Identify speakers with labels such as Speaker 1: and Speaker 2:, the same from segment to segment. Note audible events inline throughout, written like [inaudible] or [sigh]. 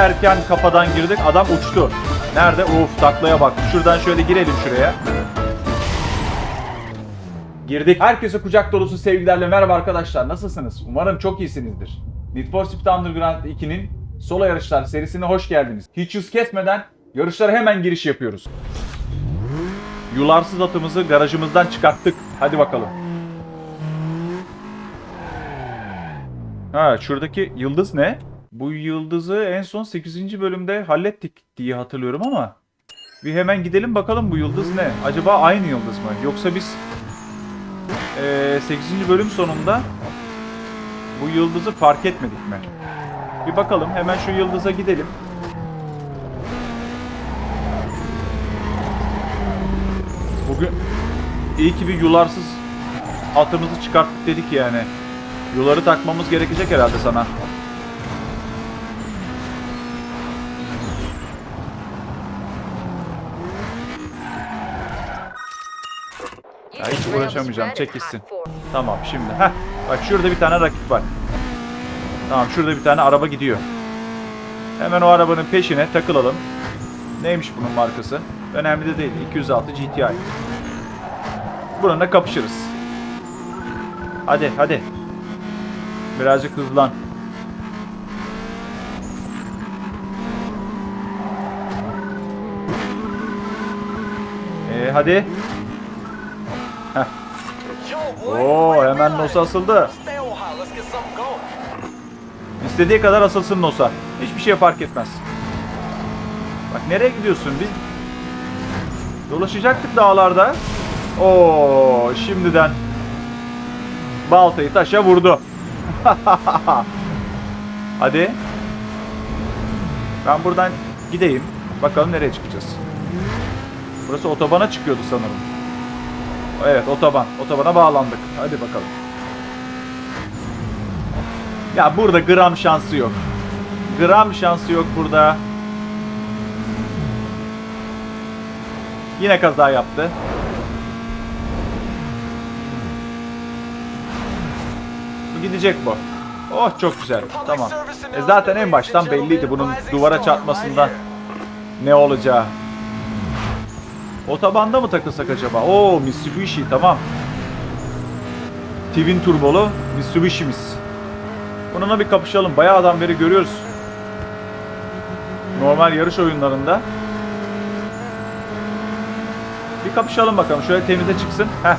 Speaker 1: Erken kafadan girdik. Adam uçtu. Nerede? Uf taklaya bak. Şuradan şöyle girelim şuraya. Girdik. Herkese kucak dolusu sevgilerle merhaba arkadaşlar. Nasılsınız? Umarım çok iyisinizdir. Need for Speed Underground 2'nin solo yarışlar serisine hoş geldiniz. Hiç yüz kesmeden yarışlara hemen giriş yapıyoruz. Yularsız atımızı garajımızdan çıkarttık. Hadi bakalım. Ha şuradaki yıldız ne? Bu yıldızı en son 8. bölümde hallettik diye hatırlıyorum ama bir hemen gidelim bakalım bu yıldız ne? Acaba aynı yıldız mı? Yoksa biz eee 8. bölüm sonunda bu yıldızı fark etmedik mi? Bir bakalım hemen şu yıldıza gidelim. Bugün iyi ki bir yularsız atımızı çıkarttık dedik yani. Yuları takmamız gerekecek herhalde sana. Uğraşamayacağım. Çek gitsin. Tamam şimdi. Heh. Bak şurada bir tane rakip var. Tamam şurada bir tane araba gidiyor. Hemen o arabanın peşine takılalım. Neymiş bunun markası? Önemli de değil. 206 GTI. Bununla kapışırız. Hadi hadi. Birazcık hızlan. Ee, hadi. Heh. Oo, hemen Nosa asıldı. İstediği kadar asılsın Nosa. Hiçbir şey fark etmez. Bak nereye gidiyorsun? Biz dolaşacaktık dağlarda. Oo, şimdiden baltayı taşa vurdu. [laughs] Hadi. Ben buradan gideyim. Bakalım nereye çıkacağız. Burası otobana çıkıyordu sanırım. Evet otoban. Otobana bağlandık. Hadi bakalım. Ya burada gram şansı yok. Gram şansı yok burada. Yine kaza yaptı. Bu gidecek bu. Oh çok güzel. Tamam. E zaten en baştan belliydi bunun duvara çarpmasından ne olacağı. Otobanda mı takılsak acaba? Oo Mitsubishi tamam. Twin turbolu Mitsubishi'miz. Bununla bir kapışalım. Bayağı adam beri görüyoruz. Normal yarış oyunlarında. Bir kapışalım bakalım. Şöyle temize çıksın. Heh.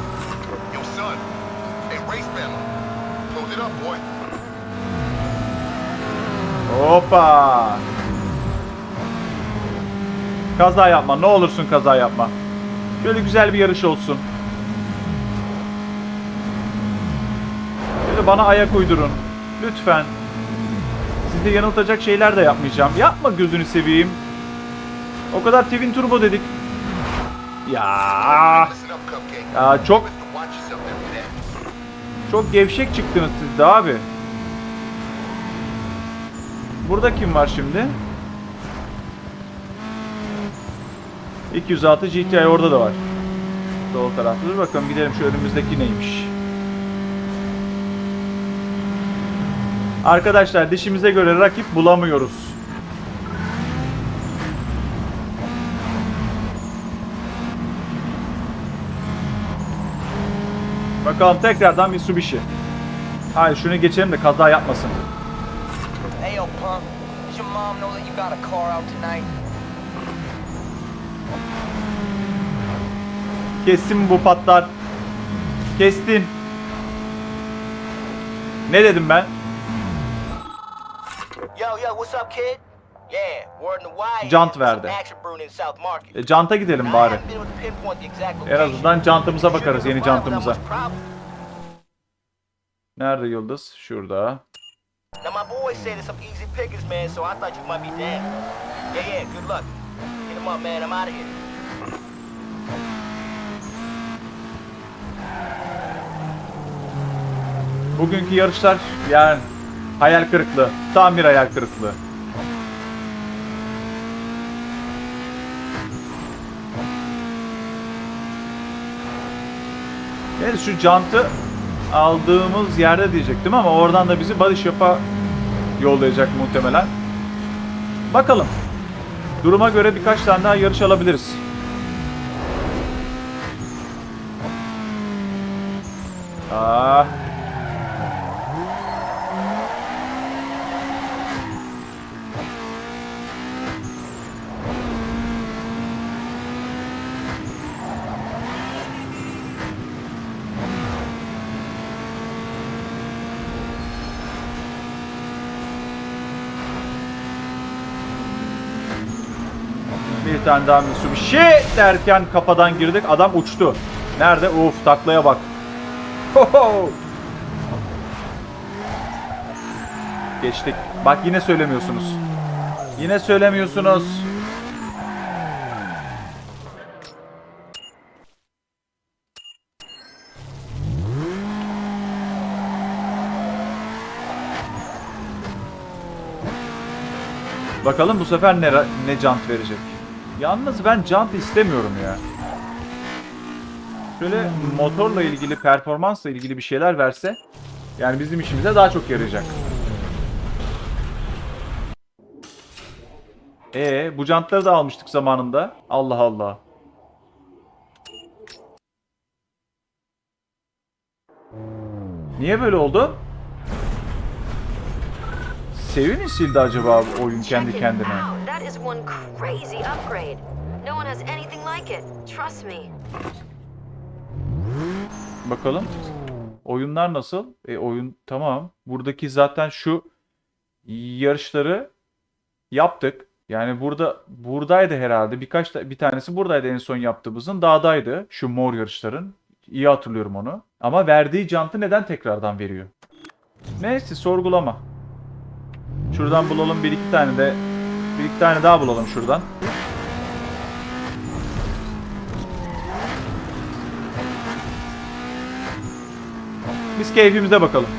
Speaker 1: Hoppa. Kaza yapma. Ne olursun kaza yapma. Şöyle güzel bir yarış olsun. Şöyle bana ayak uydurun. Lütfen. Sizi yanıltacak şeyler de yapmayacağım. Yapma gözünü seveyim. O kadar Twin Turbo dedik. Ya, ya çok çok gevşek çıktınız siz de abi. Burada kim var şimdi? 206 GTI orada da var. Sol tarafta. Dur bakalım gidelim şu önümüzdeki neymiş. Arkadaşlar dişimize göre rakip bulamıyoruz. Bakalım tekrardan Mitsubishi. Hayır şunu geçelim de kaza yapmasın.
Speaker 2: Hey, yo, punk. Does your mom know that you got a car out tonight?
Speaker 1: Kessin bu patlar. Kestin. Ne dedim ben?
Speaker 2: Yo, yo, what's up, kid? Yeah, word in the wire.
Speaker 1: Jant verdi. E, canta gidelim bari. En azından cantımıza bakarız yeni cantımıza. Nerede yıldız? Şurada.
Speaker 2: Now, my boy said it's some easy pickings, man, so I thought you might be down. Yeah, yeah, good luck. Hit him up, man. I'm out of here.
Speaker 1: Bugünkü yarışlar yani hayal kırıklığı. Tam bir hayal kırıklığı. Evet şu jantı aldığımız yerde diyecektim ama oradan da bizi body shop'a yollayacak muhtemelen. Bakalım. Duruma göre birkaç tane daha yarış alabiliriz. Ah. Bir tane daha Mitsubishi derken kafadan girdik. Adam uçtu. Nerede? Uf taklaya bak. Hoho! Geçtik. Bak yine söylemiyorsunuz. Yine söylemiyorsunuz. Bakalım bu sefer ne, ne jant verecek. Yalnız ben jant istemiyorum ya. Şöyle motorla ilgili, performansla ilgili bir şeyler verse yani bizim işimize daha çok yarayacak. Ee, bu jantları da almıştık zamanında. Allah Allah. Niye böyle oldu? Sevi mi sildi acaba oyun kendi kendine?
Speaker 3: İs one crazy upgrade. No one has anything like it. Trust me.
Speaker 1: Bakalım. Oyunlar nasıl? E oyun tamam. Buradaki zaten şu yarışları yaptık. Yani burada buradaydı herhalde. Birkaç ta- bir tanesi buradaydı en son yaptığımızın. Dağdaydı. Şu mor yarışların. İyi hatırlıyorum onu. Ama verdiği jantı neden tekrardan veriyor? Neyse sorgulama. Şuradan bulalım bir iki tane de bir iki tane daha bulalım şuradan. Biz keyfimize bakalım.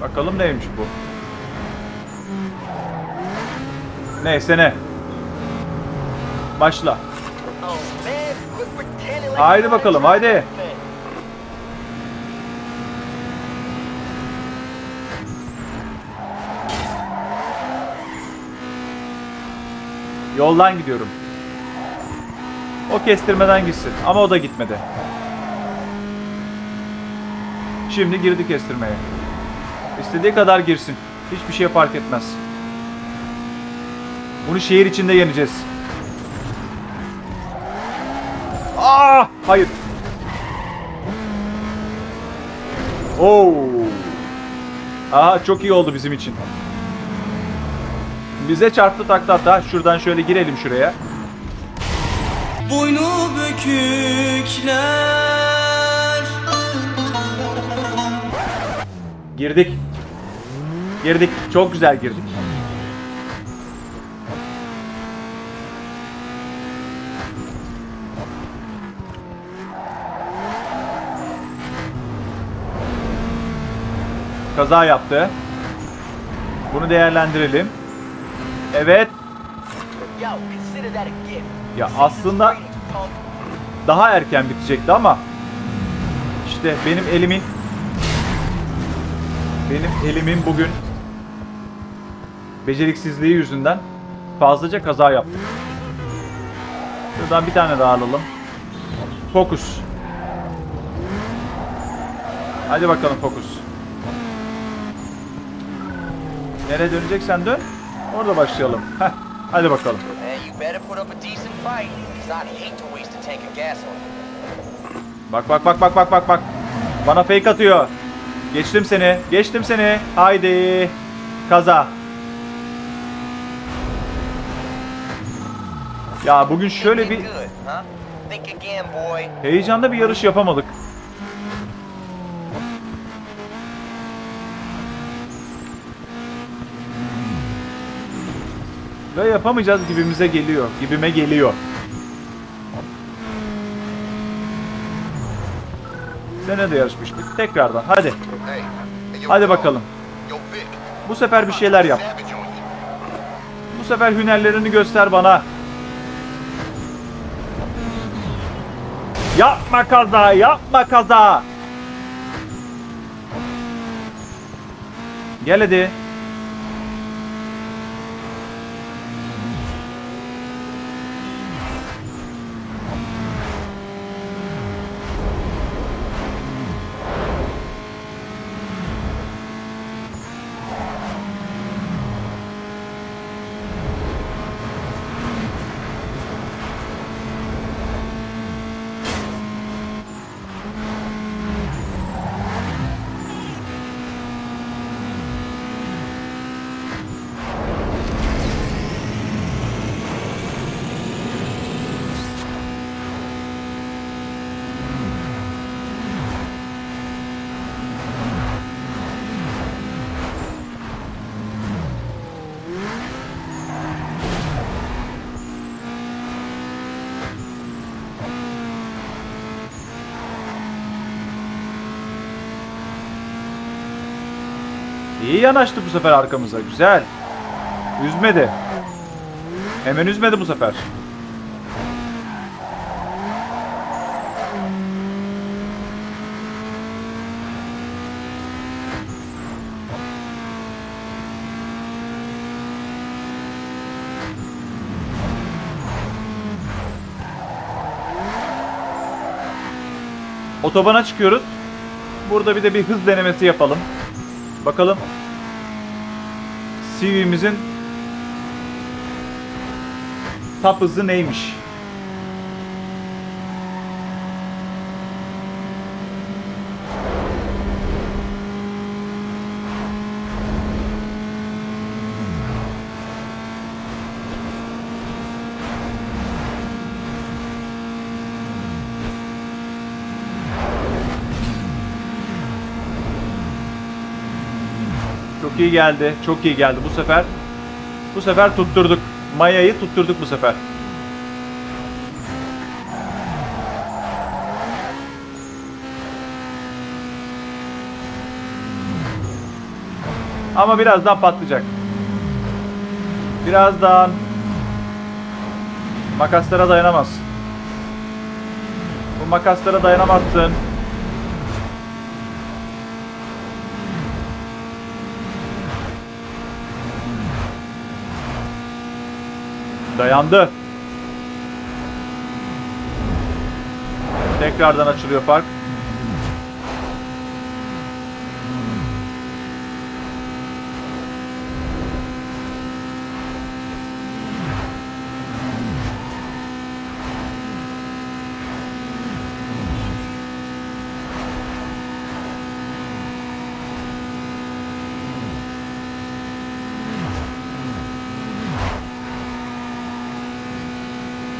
Speaker 1: Bakalım neymiş bu. Neyse ne. Başla. Haydi bakalım, haydi. Yoldan gidiyorum. O kestirmeden gitsin. Ama o da gitmedi. Şimdi girdi kestirmeye. İstediği kadar girsin. Hiçbir şey fark etmez. Bunu şehir içinde yeneceğiz. Aa, hayır. Oo. Aha çok iyi oldu bizim için. Bize çarptı taktı hatta. Şuradan şöyle girelim şuraya.
Speaker 4: boynu bükükler
Speaker 1: Girdik. Girdik. Çok güzel girdik. Kaza yaptı. Bunu değerlendirelim. Evet. Ya aslında daha erken bitecekti ama işte benim elimin benim elimin bugün beceriksizliği yüzünden fazlaca kaza yaptık. Şuradan bir tane daha alalım. Fokus. Hadi bakalım fokus. Nereye döneceksen dön. Orada başlayalım. Heh, hadi bakalım. Bak bak bak bak bak bak bak. Bana fake atıyor. Geçtim seni. Geçtim seni. Haydi. Kaza. Ya bugün şöyle bir heyecanda bir yarış yapamadık. Ve yapamayacağız gibimize geliyor. Gibime geliyor. Sene de yarışmıştık. Tekrardan. Hadi. Hadi bakalım. Bu sefer bir şeyler yap. Bu sefer hünerlerini göster bana. Yapma kaza, yapma kaza. Gel hadi. İyi yanaştı bu sefer arkamıza. Güzel. Üzmedi. Hemen üzmedi bu sefer. Otobana çıkıyoruz. Burada bir de bir hız denemesi yapalım. Bakalım CV'mizin top hızı neymiş? İyi geldi. Çok iyi geldi bu sefer. Bu sefer tutturduk. Maya'yı tutturduk bu sefer. Ama birazdan patlayacak. Birazdan makaslara dayanamaz. Bu makaslara dayanamazsın. Dayandı. Tekrardan açılıyor park.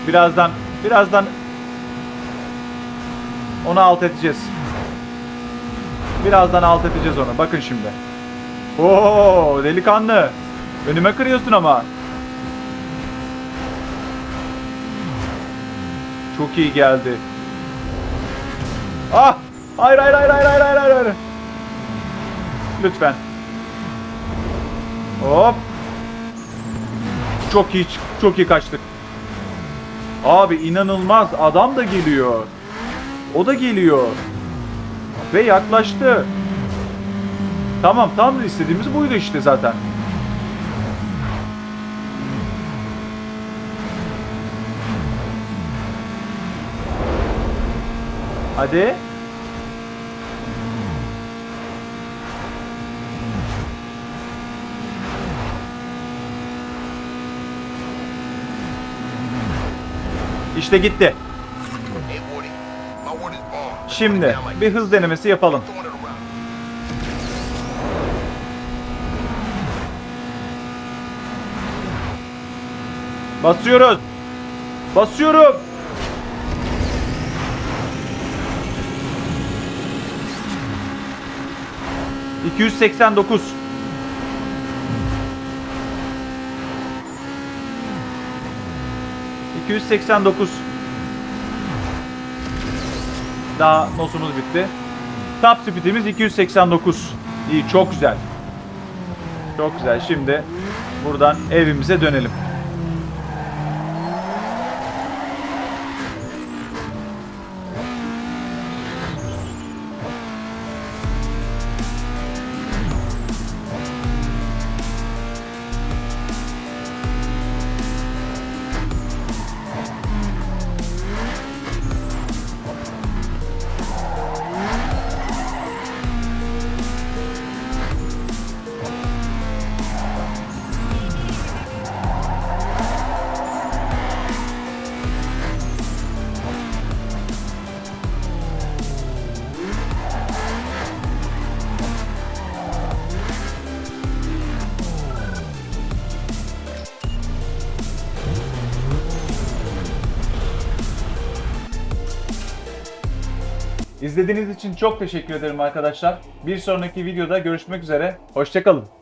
Speaker 1: Birazdan, birazdan onu alt edeceğiz. Birazdan alt edeceğiz onu. Bakın şimdi. Oo, delikanlı. Önüme kırıyorsun ama. Çok iyi geldi. Ah! Hayır hayır hayır hayır hayır hayır hayır. Lütfen. Hop. Çok iyi çok iyi kaçtık. Abi inanılmaz adam da geliyor. O da geliyor. Ve yaklaştı. Tamam tam istediğimiz buydu işte zaten. Hadi. İşte gitti. Şimdi bir hız denemesi yapalım. Basıyoruz. Basıyorum. İki yüz seksen dokuz. İki yüz seksen dokuz. Daha nosumuz bitti. Top speed'imiz 289. İyi çok güzel. Çok güzel. Şimdi buradan evimize dönelim. İzlediğiniz için çok teşekkür ederim arkadaşlar. Bir sonraki videoda görüşmek üzere. Hoşçakalın.